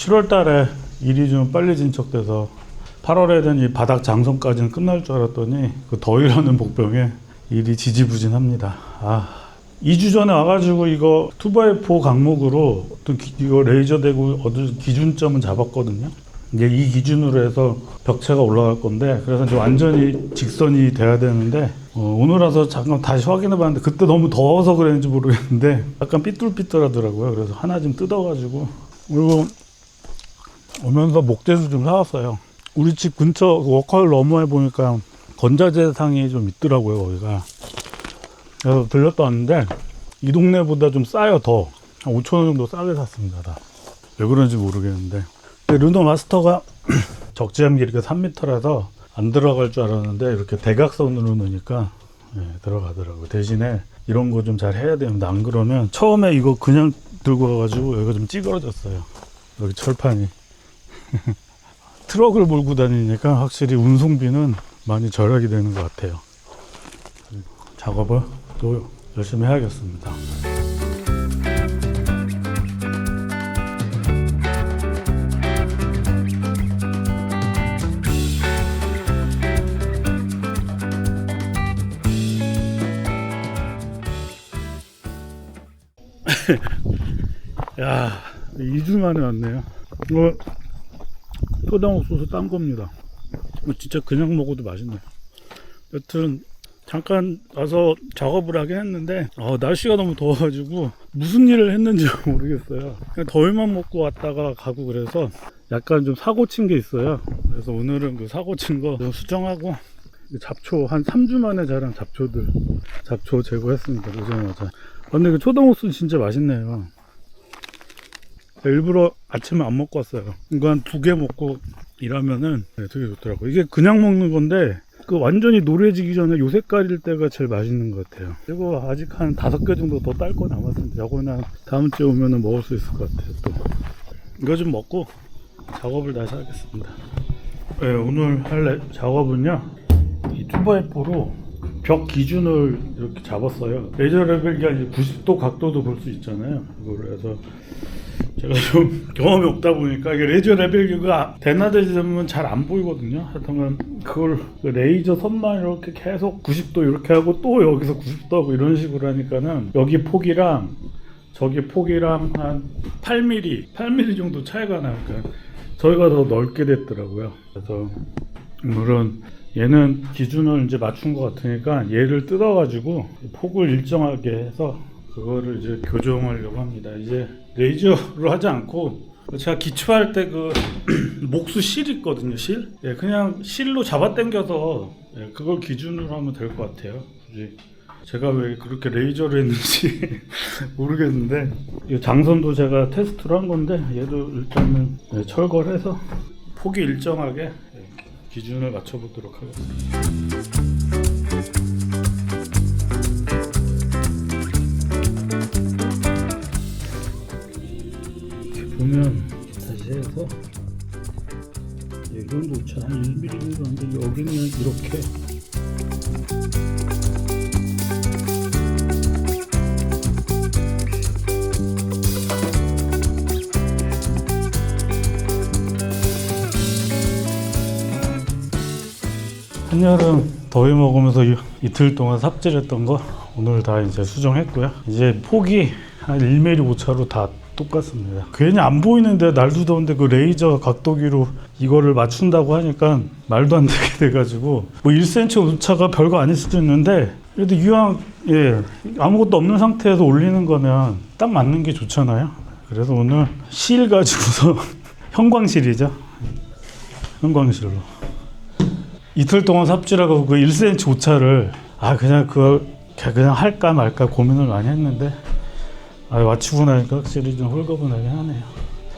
7월 달에 일이 좀 빨리 진척돼서 8월에 된 이 바닥 장성까지는 끝날 줄 알았더니 그 더위라는 복병에 일이 지지부진합니다. 아, 2주 전에 와가지고 이거 2x4 강목으로 어떤 기- 이거 레이저 대고 얻은 기준점은 잡았거든요. 이제 이 기준으로 해서 벽체가 올라갈 건데 그래서 이제 완전히 직선이 돼야 되는데 어, 오늘 와서 잠깐 다시 확인해 봤는데 그때 너무 더워서 그랬는지 모르겠는데 약간 삐뚤삐뚤하더라고요. 그래서 하나 좀 뜯어가지고 그리고 오면서 목재도 좀 사왔어요. 우리 집 근처 워커힐 너머에 보니까 건자재상이 좀 있더라고요, 거기가. 그래서 들렸다 왔는데 이 동네보다 좀 싸요, 더. 한 5천 원 정도 싸게 샀습니다, 다. 왜 그런지 모르겠는데. 르노 마스터가 적재함 길이가 3m라서 안 들어갈 줄 알았는데 이렇게 대각선으로 넣으니까 예, 들어가더라고요. 대신에 이런 거 좀 잘 해야 됩니다. 안 그러면 처음에 이거 그냥 들고 와가지고 여기가 좀 찌그러졌어요. 여기 철판이. 트럭을 몰고 다니니까 확실히 운송비는 많이 절약이 되는 것 같아요. 작업을 또 열심히 해야겠습니다. 야, 2주 만에 왔네요. 이 거 소당 옥수수 딴 겁니다. 이거 진짜 그냥 먹어도 맛있네. 여튼 잠깐 와서 작업을 하긴 했는데 어, 날씨가 너무 더워가지고 무슨 일을 했는지 모르겠어요. 그냥 더위만 먹고 왔다가 가고 그래서 약간 좀 사고 친 게 있어요. 그래서 오늘은 그 사고 친 거 수정하고 잡초 한 3주 만에 자란 잡초들 잡초 제거했습니다. 오자마자. 아, 근데 그 초당옥수수 진짜 맛있네요. 일부러 아침에 안 먹고 왔어요. 한두개 먹고 일하면은 네, 되게 좋더라고. 이게 그냥 먹는 건데 그 완전히 노래지기 전에 요 색깔일 때가 제일 맛있는 것 같아요. 그리고 아직 한 다섯 개 정도 더 딸 거 남았습니다. 이거는 한 다음 주에 오면은 먹을 수 있을 것 같아요. 또 이거 좀 먹고 작업을 다시 하겠습니다. 네, 오늘 할 레- 작업은요. 이 투바이포로 벽 기준을 이렇게 잡았어요. 레이저 레벨이 아니라 90도 각도도 볼 수 있잖아요. 그걸 해서 제가 좀 경험이 없다 보니까 이게 레이저 레벨기가 대낮에 되면 잘 안 보이거든요. 하여튼 그걸 그 레이저 선만 이렇게 계속 90도 이렇게 하고 또 여기서 90도 하고 이런 식으로 하니까는 여기 폭이랑 저기 폭이랑 한 8mm, 8mm 정도 차이가 나니까 저희가 더 넓게 됐더라고요. 그래서 오늘은 얘는 기준을 이제 맞춘 것 같으니까 얘를 뜯어가지고 폭을 일정하게 해서 그거를 이제 교정하려고 합니다. 이제 레이저로 하지 않고 제가 기초할 때 그 목수 실 있거든요, 실. 예, 그냥 실로 잡아당겨서 예, 그걸 기준으로 하면 될 것 같아요. 굳이 제가 왜 그렇게 레이저를 했는지 모르겠는데 이 장선도 제가 테스트로 한 건데 얘도 일단은 예, 철거를 해서 폭이 일정하게 예, 기준을 맞춰보도록 하겠습니다. 이렇게 한여름 더위 먹으면서 이- 이틀 동안 삽질했던 거 오늘 다 이제 수정했고요. 이제 폭이 한 1mm 오차로 다 똑같습니다. 괜히 안 보이는데 날도 더운데 그 레이저 각도기로 이거를 맞춘다고 하니까 말도 안 되게 돼가지고 뭐 1cm 오차가 별거 아닐 수도 있는데 그래도 이왕 예 아무것도 없는 상태에서 올리는 거면 딱 맞는 게 좋잖아요. 그래서 오늘 실 가지고서 형광실이죠. 형광실로. 이틀 동안 삽질하고 그 1cm 오차를 아 그냥 그걸 그냥 할까 말까 고민을 많이 했는데 아 맞추고 나니까 확실히 좀 홀가분하긴 하네요.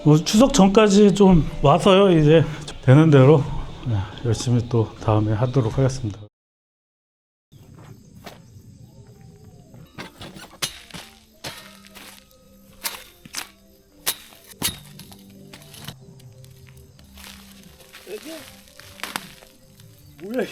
뭐 추석 전까지 좀 와서요 이제 되는 대로 네, 열심히 또 다음에 하도록 하겠습니다. 뭐야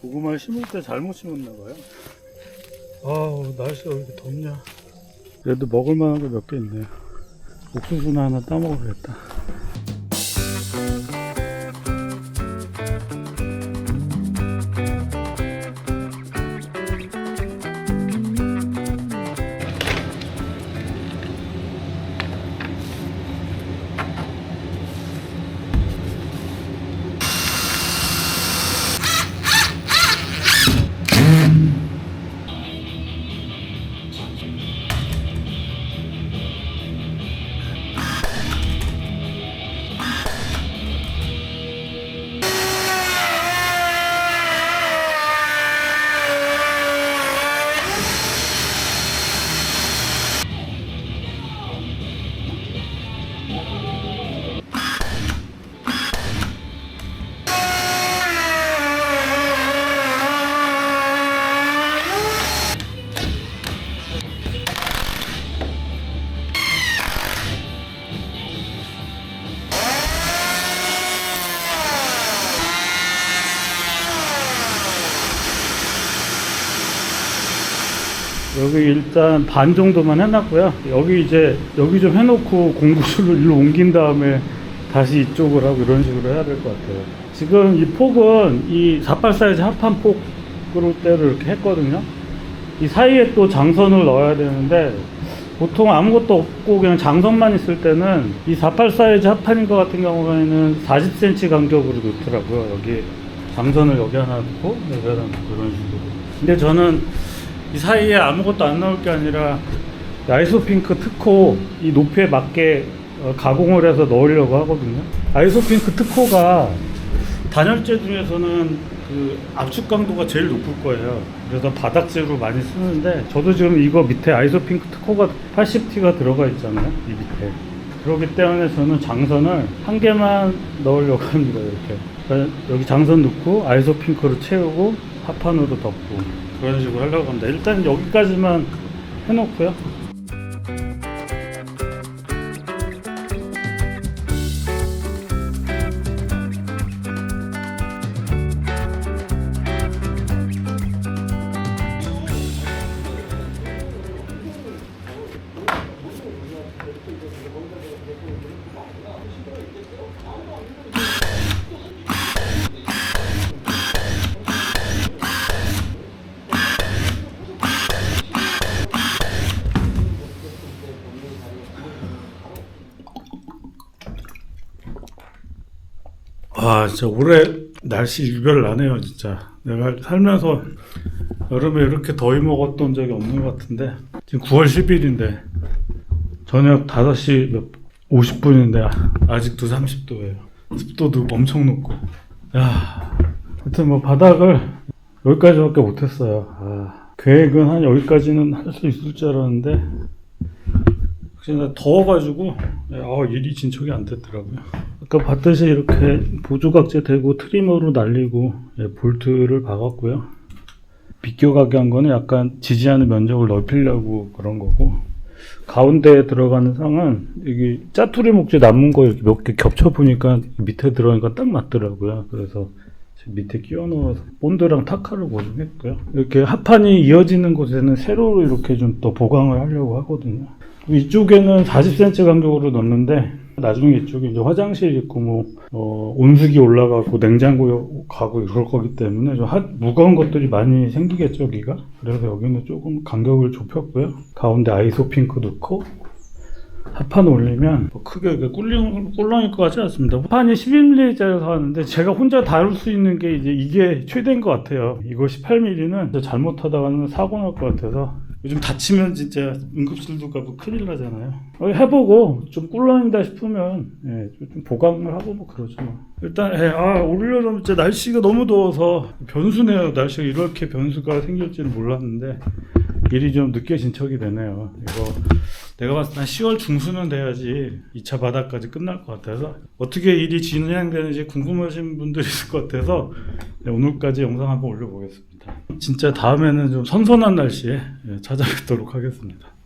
고구마 심을 때 잘못 심었나 봐요. 아우 날씨가 왜 이렇게 덥냐. 그래도 먹을 만한 거 몇 개 있네요. 옥수수나 하나 따먹어야겠다. 여기 일단 반 정도만 해놨고요. 여기 이제 여기 좀 해놓고 공구수를 일로 옮긴 다음에 다시 이쪽을 하고 이런 식으로 해야 될 것 같아요. 지금 이 폭은 이 48 사이즈 합판 폭으로 때를 이렇게 했거든요. 이 사이에 또 장선을 넣어야 되는데 보통 아무것도 없고 그냥 장선만 있을 때는 이 48 사이즈 합판인 것 같은 경우에는 40cm 간격으로 놓더라고요. 여기 장선을 여기 하나 놓고 여기 하나 놓고 이런 식으로. 근데 저는 이 사이에 아무것도 안 나올 게 아니라 이 아이소핑크 특호 이 높이에 맞게 어, 가공을 해서 넣으려고 하거든요. 아이소핑크 특호가 단열재 중에서는 그 압축 강도가 제일 높을 거예요. 그래서 바닥재로 많이 쓰는데 저도 지금 이거 밑에 아이소핑크 특호가 80T가 들어가 있잖아요. 이 밑에. 그렇기 때문에 저는 장선을 한 개만 넣으려고 합니다. 이렇게. 그러니까 여기 장선 넣고 아이소핑크로 채우고 합판으로 덮고 그런 식으로 하려고 합니다. 일단 여기까지만 해놓고요. 아, 진짜 올해 날씨 일별 나네요, 진짜. 내가 살면서 여름에 이렇게 더위 먹었던 적이 없는 것 같은데. 지금 9월 10일인데, 저녁 5시 몇, 50분인데, 아직도 30도예요. 습도도 엄청 높고. 야 하여튼 뭐 바닥을 여기까지밖에 못했어요. 아, 계획은 한 여기까지는 할 수 있을 줄 알았는데, 그냥 더워가지고 아, 일이 진척이 안 됐더라고요. 아까 봤듯이 이렇게 보조각재 대고 트리머로 날리고 예, 볼트를 박았고요. 비껴가게 한 거는 약간 지지하는 면적을 넓히려고 그런 거고 가운데에 들어가는 상은 여기 짜투리 목재 남은 거 이렇게 몇 개 겹쳐 보니까 밑에 들어가니까 딱 맞더라고요. 그래서 밑에 끼워 넣어서 본드랑 타카를 고정했고요. 이렇게 합판이 이어지는 곳에는 세로로 이렇게 좀 더 보강을 하려고 하거든요. 이쪽에는 40cm 간격으로 넣는데 나중에 이쪽에 이제 화장실 있고 뭐 어, 온수기 올라가고 냉장고 가고 이럴 거기 때문에 좀 하- 무거운 것들이 많이 생기겠죠 여기가 그래서 여기는 조금 간격을 좁혔고요 가운데 아이소 핑크 넣고 합판 올리면 뭐 크게 꿀렁, 꿀렁일 것 같지 않습니다. 합판이 11mm짜리 사왔는데 제가 혼자 다룰 수 있는 게 이제 이게 최대인 것 같아요. 이거 18mm는 잘못하다가는 사고 날 것 같아서 요즘 다치면 진짜 응급실도 가고 큰일 나잖아요. 어, 해보고 좀 꿀렁이다 싶으면 예, 좀- 좀 보강을 하고 뭐 그러죠. 뭐. 일단 예, 아 올여름 진짜 날씨가 너무 더워서 변수네요. 날씨가 이렇게 변수가 생길지는 몰랐는데 일이 좀 늦게 진척이 되네요. 이거 내가 봤을 때 한 10월 중순은 돼야지 2차 바닥까지 끝날 것 같아서 어떻게 일이 진행되는지 궁금하신 분들이 있을 것 같아서 네, 오늘까지 영상 한번 올려보겠습니다. 진짜 다음에는 좀 선선한 날씨에 예, 찾아뵙도록 하겠습니다.